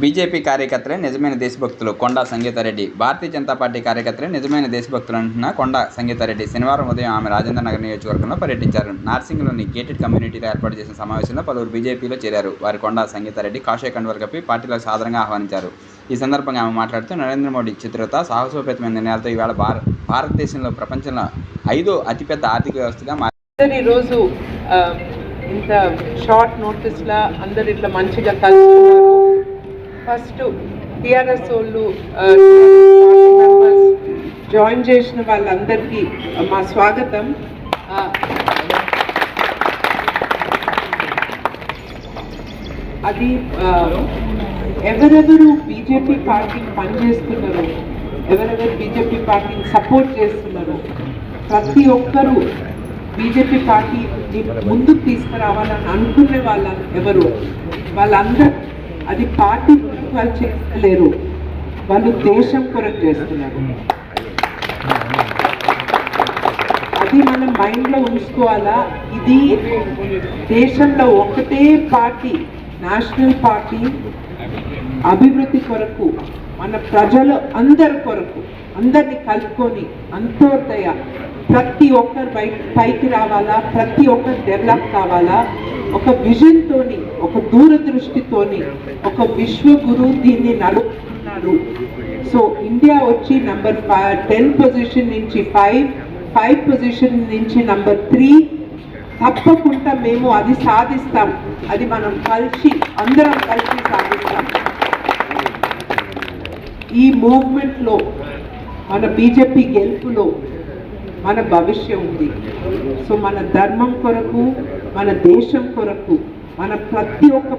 BJP కార్యకర్తలే నిజమైన దేశభక్తులు. కొండా సంగీతారెడ్డి. భారతీయ జనతా పార్టీ కార్యకర్తలే నిజమైన దేశభక్తులు అంటున్న కొండా సంగీతారెడ్డి శనివారం ఉదయం ఆమె రాజేంద్ర నగర్ నియోజకవర్గంలో పర్యటించారు. నార్సింగ్లోని గేటెడ్ కమ్యూనిటీలో ఏర్పాటు చేసిన సమావేశంలో పలువురు బీజేపీలో చేరారు. వారి కొండా సంగీతారెడ్డి కాషాయ కండువలు కప్పి పార్టీలో సాధారణంగా ఆహ్వానించారు. ఈ సందర్భంగా ఆమె మాట్లాడుతూ నరేంద్ర మోడీ చిత్రత సాహసోపేతమైన నిర్ణయాలతో ఈవేళ భార భారతదేశంలో ప్రపంచంలో ఐదో అతిపెద్ద ఆర్థిక వ్యవస్థగా మారి ఈరోజు ఇంత షార్ట్ నోటీస్లా అందరు ఇట్లా మంచిగా కలుసుకున్నారు. ఫస్ట్ టిఆర్ఎస్ వాళ్ళు జాయిన్ చేసిన వాళ్ళందరికీ మా స్వాగతం. అది ఎవరెవరు బీజేపీ పార్టీకి పనిచేస్తున్నారో ఎవరెవరు బీజేపీ పార్టీని సపోర్ట్ చేస్తున్నారో ప్రతి ఒక్కరూ బీజేపీ పార్టీని ముందుకు తీసుకురావాలని అనుకునే వాళ్ళ ఎవరు? వాళ్ళందరూ అది పార్టీ కొరకు వాళ్ళు చేస్తలేరు. వాళ్ళు దేశం కొరకు చేస్తున్నారు. అది మనం మైండ్లో ఉంచుకోవాలా? ఇది దేశంలో ఒకటే పార్టీ నేషనల్ పార్టీ అభివృద్ధి కొరకు మన ప్రజలు అందరి కొరకు. అందరిని కలుపుకొని అంతోదయ ప్రతి ఒక్కరు బయట పైకి రావాలా? ప్రతి ఒక్కరు డెవలప్ కావాలా? ఒక విజన్తోని ఒక దూరదృష్టితోని ఒక విశ్వగురు దీన్ని నడుపుతున్నారు. సో ఇండియా వచ్చి నంబర్ టెన్ పొజిషన్ నుంచి ఫైవ్ ఫైవ్ పొజిషన్ నుంచి నంబర్ త్రీ. తప్పకుండా మేము అది సాధిస్తాం. అది మనం కలిసి అందరం కలిసి సాధిస్తాం. ఈ మూవ్మెంట్లో మన బీజేపీ గెలుపులో మన భవిష్యం ఉంది. సో మన ధర్మం కొరకు మన దేశం కొరకు మన ప్రతి ఒక్క